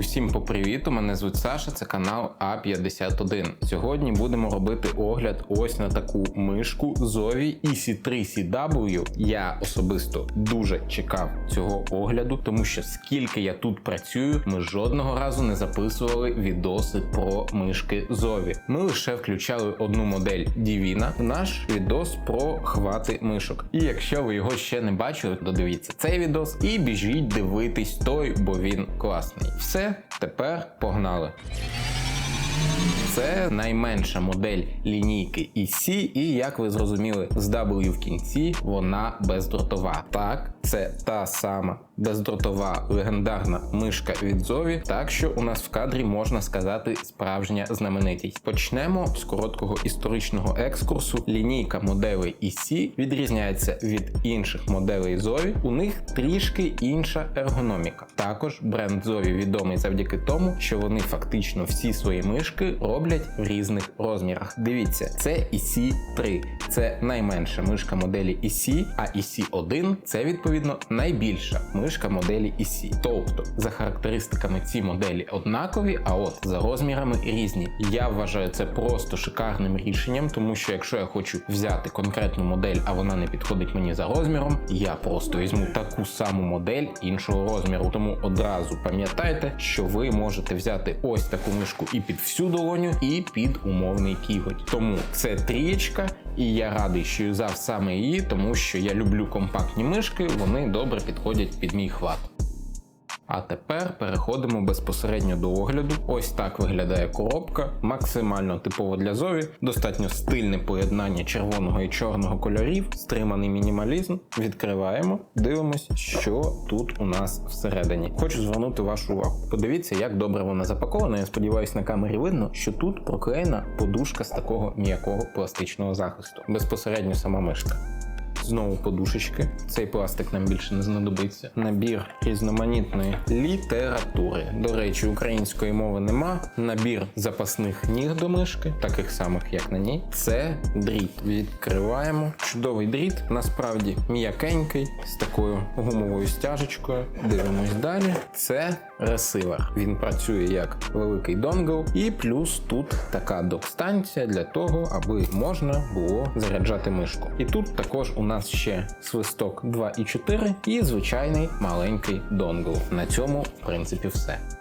Усім по привіту! Мене звуть Саша, це канал А51. Сьогодні будемо робити огляд ось на таку мишку Zovi EC3CW. Я особисто дуже чекав цього огляду, тому що скільки я тут працюю, ми жодного разу не записували відоси про мишки Zovi. Ми лише включали одну модель Divina в наш відос про хвати мишок. І якщо ви його ще не бачили, додивіться цей відос і біжіть дивитись той, бо він класний. Все, тепер погнали. Це найменша модель лінійки EC, і як ви зрозуміли, з W в кінці вона бездротова. Так, це та сама бездротова легендарна мишка від Zovi, так що у нас в кадрі можна сказати справжня знаменитість. Почнемо з короткого історичного екскурсу. Лінійка моделей EC відрізняється від інших моделей Zovi. У них трішки інша ергономіка. Також бренд Zovi відомий завдяки тому, що вони фактично всі свої мишки роблять в різних розмірах. Дивіться, це EC 3, це найменша мишка моделі EC, а EC 1 це відповідно найбільша мишка моделі EC. Тобто за характеристиками ці моделі однакові, а от за розмірами різні. Я вважаю це просто шикарним рішенням, тому що якщо я хочу взяти конкретну модель, а вона не підходить мені за розміром, я просто візьму таку саму модель іншого розміру. Тому одразу пам'ятайте, що ви можете взяти ось таку мишку і під всю долоню, і під умовний кіготь. Тому це трієчка, і я радий, що юзав саме її, тому що я люблю компактні мишки, вони добре підходять під мій хват. А тепер переходимо безпосередньо до огляду. Ось так виглядає коробка, максимально типово для Зові, достатньо стильне поєднання червоного і чорного кольорів, стриманий мінімалізм. Відкриваємо, дивимось, що тут у нас всередині. Хочу звернути вашу увагу. Подивіться, як добре вона запакована. Я сподіваюся, на камері видно, що тут проклеєна подушка з такого м'якого пластичного захисту. Безпосередньо сама мишка. Знову подушечки. Цей пластик нам більше не знадобиться. Набір різноманітної літератури. До речі, української мови нема. Набір запасних ніг до мишки, таких самих, як на ній. Це дріт. Відкриваємо. Чудовий дріт, насправді м'якенький, з такою гумовою стяжечкою. Дивимось далі. Це ресивер. Він працює як великий донгл, і плюс тут така док-станція для того, аби можна було заряджати мишку. І тут також у нас ще свисток 2.4 і звичайний маленький донгл. На цьому, в принципі, все.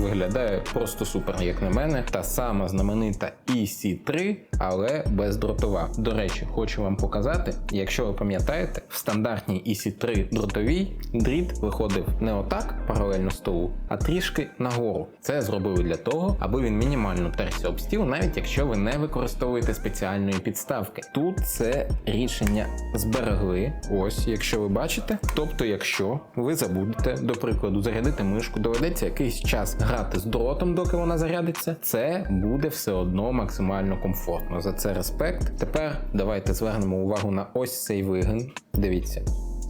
Виглядає просто супер, як на мене. Та сама знаменита EC3, але бездротова. До речі, хочу вам показати, якщо ви пам'ятаєте, в стандартній EC3 дротовій дріт виходив не отак паралельно столу, а трішки нагору. Це зробили для того, аби він мінімально терся об стіл, навіть якщо ви не використовуєте спеціальної підставки. Тут це рішення зберегли. Ось, якщо ви бачите. Тобто, якщо ви забудете, до прикладу, зарядити мишку, доведеться якийсь час грати з дротом, доки вона зарядиться, це буде все одно максимально комфортно. За це респект. Тепер давайте звернемо увагу на ось цей вигин. Дивіться,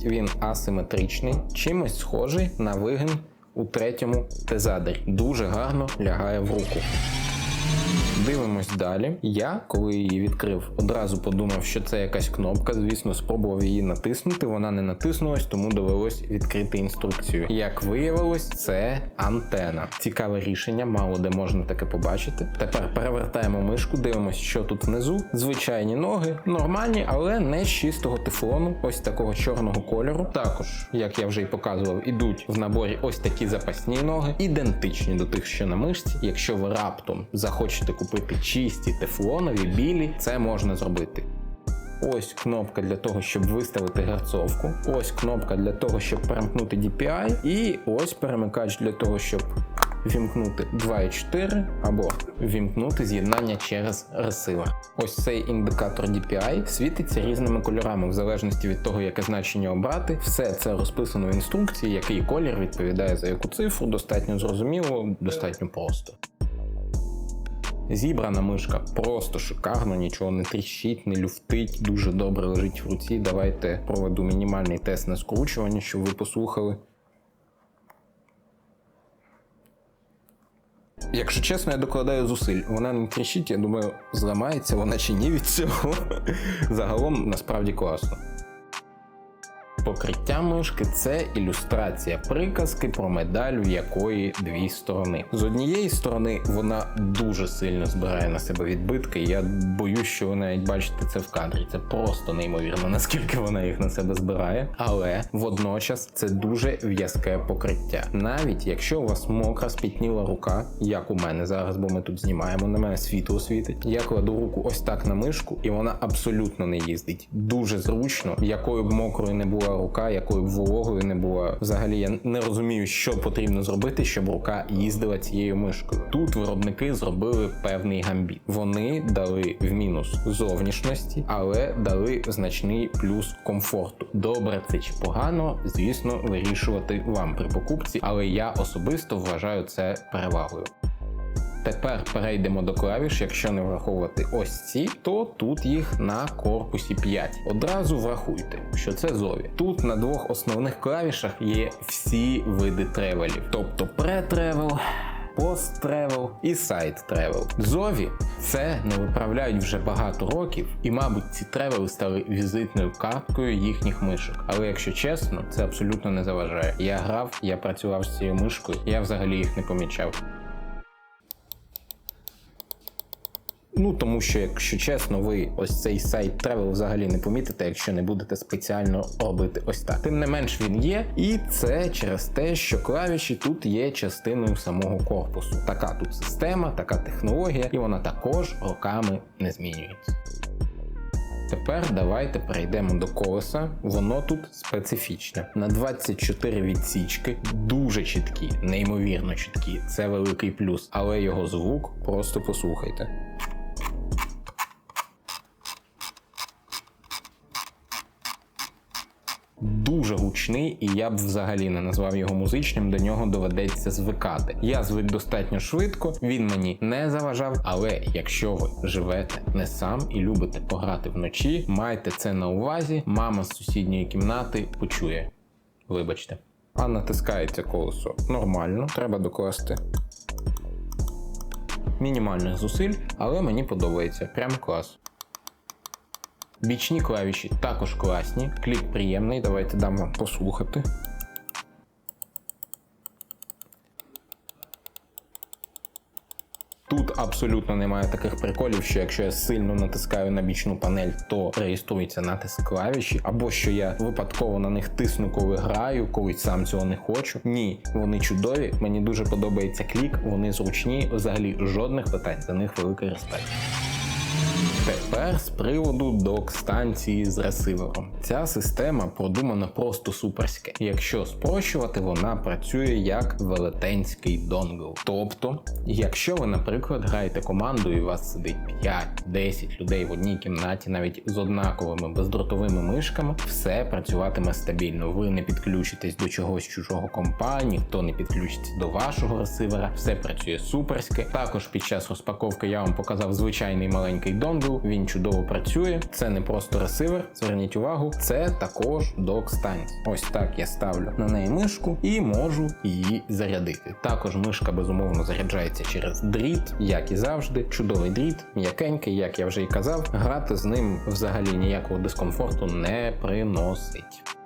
він асиметричний, чимось схожий на вигин у третьому тезадері. Дуже гарно лягає в руку. Дивимось далі. Я, коли її відкрив, одразу подумав, що це якась кнопка. Звісно, спробував її натиснути. Вона не натиснулась, тому довелось відкрити інструкцію. Як виявилось, це антена. Цікаве рішення, мало де можна таке побачити. Тепер перевертаємо мишку, дивимось, що тут внизу. Звичайні ноги, нормальні, але не з чистого тефлону, ось такого чорного кольору. Також, як я вже й показував, ідуть в наборі ось такі запасні ноги, ідентичні до тих, що на мишці. Якщо ви раптом захочете купити чисті тефлонові, білі, це можна зробити. Ось кнопка для того, щоб виставити герцовку. Ось кнопка для того, щоб перемкнути DPI. І ось перемикач для того, щоб вімкнути 2.4 або вімкнути з'єднання через ресивер. Ось цей індикатор DPI світиться різними кольорами, в залежності від того, яке значення обрати. Все це розписано в інструкції, який колір відповідає за яку цифру. Достатньо зрозуміло, достатньо просто. Зібрана мишка просто шикарно, нічого не тріщить, не люфтить, дуже добре лежить в руці. Давайте проведу мінімальний тест на скручування, щоб ви послухали. Якщо чесно, я докладаю зусиль. Вона не тріщить, я думаю, зламається вона чи ні від цього. Загалом насправді класно. Покриття мишки це ілюстрація приказки про медаль, в якої дві сторони. З однієї сторони вона дуже сильно збирає на себе відбитки. Я боюсь, що ви навіть бачите це в кадрі. Це просто неймовірно, наскільки вона їх на себе збирає. Але водночас це дуже в'язке покриття. Навіть якщо у вас мокра спітніла рука, як у мене зараз, бо ми тут знімаємо, на мене світло світить. Я кладу руку ось так на мишку, і вона абсолютно не їздить. Дуже зручно, якою б мокрою не була рука, якою б вологою не була. Взагалі я не розумію, що потрібно зробити, щоб рука їздила цією мишкою. Тут виробники зробили певний гамбіт. Вони дали в мінус зовнішності, але дали значний плюс комфорту. Добре це чи погано, звісно, вирішувати вам при покупці, але я особисто вважаю це перевагою. Тепер перейдемо до клавіш. Якщо не враховувати ось ці, то тут їх на корпусі 5. Одразу врахуйте, що це зові. Тут на двох основних клавішах є всі види тревелів, тобто пре-тревел, пост-тревел і сайт-тревел. Зові це не виправляють вже багато років, і, мабуть, ці тревели стали візитною карткою їхніх мишок. Але якщо чесно, це абсолютно не заважає. Я грав, я працював з цією мишкою, я взагалі їх не помічав. Ну тому що, якщо чесно, ви ось цей сайт Travel взагалі не помітите, якщо не будете спеціально робити ось так. Тим не менш він є, і це через те, що клавіші тут є частиною самого корпусу. Така тут система, така технологія, і вона також роками не змінюється. Тепер давайте перейдемо до колеса. Воно тут специфічне. На 24 відсічки, дуже чіткі, неймовірно чіткі. Це великий плюс, але його звук просто послухайте. Дуже гучний, і я б взагалі не назвав його музичним. До нього доведеться звикати. Я звик достатньо швидко, він мені не заважав. Але якщо ви живете не сам і любите пограти вночі, майте це на увазі. Мама з сусідньої кімнати почує. Вибачте. А натискається колесо нормально, треба докласти. Мінімальних зусиль, але мені подобається. Прям клас. Бічні клавіші також класні, клік приємний, давайте дам вам послухати. Тут абсолютно немає таких приколів, що якщо я сильно натискаю на бічну панель, то реєструється натиск клавіші, або що я випадково на них тисну, коли граю, коли сам цього не хочу. Ні, вони чудові. Мені дуже подобається клік, вони зручні. Взагалі жодних питань за них великий респект. Тепер з приводу док-станції з ресивером. Ця система продумана просто суперське. Якщо спрощувати, вона працює як велетенський донгл. Тобто, якщо ви, наприклад, граєте команду і у вас сидить 5-10 людей в одній кімнаті, навіть з однаковими бездротовими мишками, все працюватиме стабільно. Ви не підключитесь до чогось чужого компа, ніхто не підключиться до вашого ресивера, все працює суперське. Також під час розпаковки я вам показав звичайний маленький донгл. Він чудово працює. Це не просто ресивер, зверніть увагу, це також док-станція. Ось так я ставлю на неї мишку і можу її зарядити. Також мишка безумовно заряджається через дріт, як і завжди. Чудовий дріт, м'якенький, як я вже і казав. Грати з ним взагалі ніякого дискомфорту не приносить.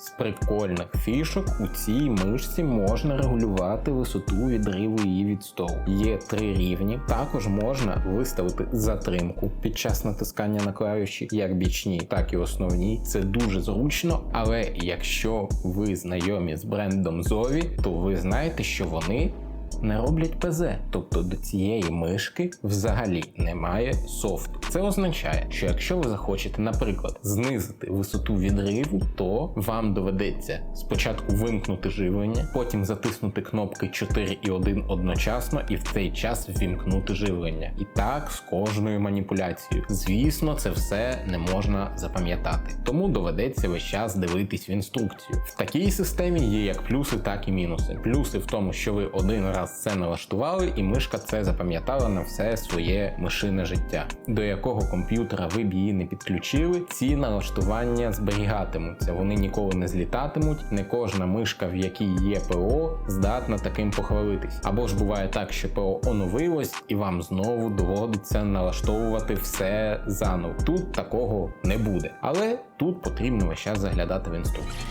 З прикольних фішок у цій мишці можна регулювати висоту відриву її від столу. Є три рівні. Також можна виставити затримку під час натискання на клавіші, як бічні, так і основні. Це дуже зручно, але якщо ви знайомі з брендом Зові, то ви знаєте, що вони не роблять ПЗ, тобто до цієї мишки взагалі немає софту. Це означає, що якщо ви захочете, наприклад, знизити висоту відриву, то вам доведеться спочатку вимкнути живлення, потім затиснути кнопки 4 і 1 одночасно, і в цей час ввімкнути живлення. І так з кожною маніпуляцією. Звісно, це все не можна запам'ятати, тому доведеться весь час дивитись в інструкцію. В такій системі є як плюси, так і мінуси. Плюси в тому, що ви один раз нас це налаштували, і мишка це запам'ятала на все своє мишине життя. До якого комп'ютера ви б її не підключили, ці налаштування зберігатимуться. Вони ніколи не злітатимуть. Не кожна мишка, в якій є ПО, здатна таким похвалитись. Або ж буває так, що ПО оновилось, і вам знову доводиться налаштовувати все заново. Тут такого не буде. Але тут потрібно весь час заглядати в інструкцію.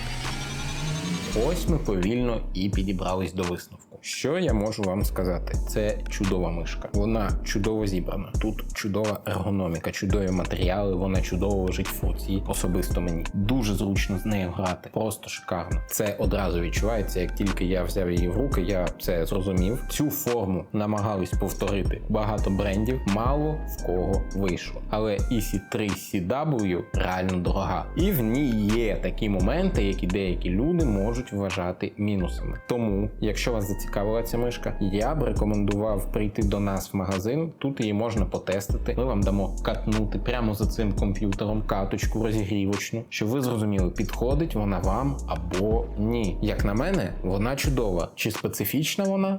Ось ми повільно і підібрались до висновку. Що я можу вам сказати? Це чудова мишка. Вона чудово зібрана. Тут чудова ергономіка, чудові матеріали, вона чудово лежить в руці. Особисто мені дуже зручно з нею грати. Просто шикарно. Це одразу відчувається. Як тільки я взяв її в руки, я це зрозумів. Цю форму намагались повторити багато брендів. Мало в кого вийшло. Але EC3 CW реально дорога. І в ній є такі моменти, які деякі люди можуть вважати мінусами. Тому, якщо вас зацікавила ця мишка, я б рекомендував прийти до нас в магазин. Тут її можна потестити. Ми вам дамо катнути прямо за цим комп'ютером каточку розігрівочну, щоб ви зрозуміли, підходить вона вам або ні. Як на мене, вона чудова. Чи специфічна вона?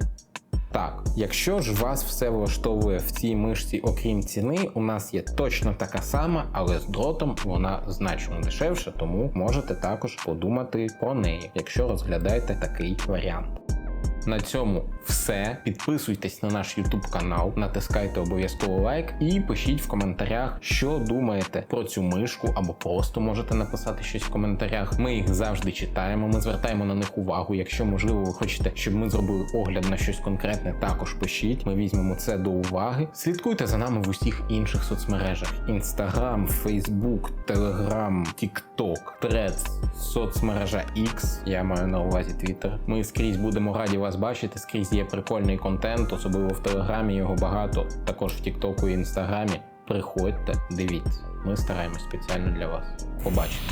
Так, якщо ж вас все влаштовує в цій мишці, окрім ціни, у нас є точно така сама, але з дротом вона значно дешевша, тому можете також подумати про неї, якщо розглядаєте такий варіант. На цьому все. Підписуйтесь на наш YouTube канал, натискайте обов'язково лайк і пишіть в коментарях, що думаєте про цю мишку, або просто можете написати щось в коментарях. Ми їх завжди читаємо. Ми звертаємо на них увагу. Якщо можливо ви хочете, щоб ми зробили огляд на щось конкретне, також пишіть. Ми візьмемо це до уваги. Слідкуйте за нами в усіх інших соцмережах: Instagram, Facebook, Telegram, TikTok, Threads, соцмережа X, я маю на увазі Twitter. Ми скрізь будемо раді вас бачити. Скрізь є прикольний контент, особливо в Телеграмі його багато, також в Тіктоку і Інстаграмі. Приходьте, дивіться. Ми стараємось спеціально для вас. Побачимо.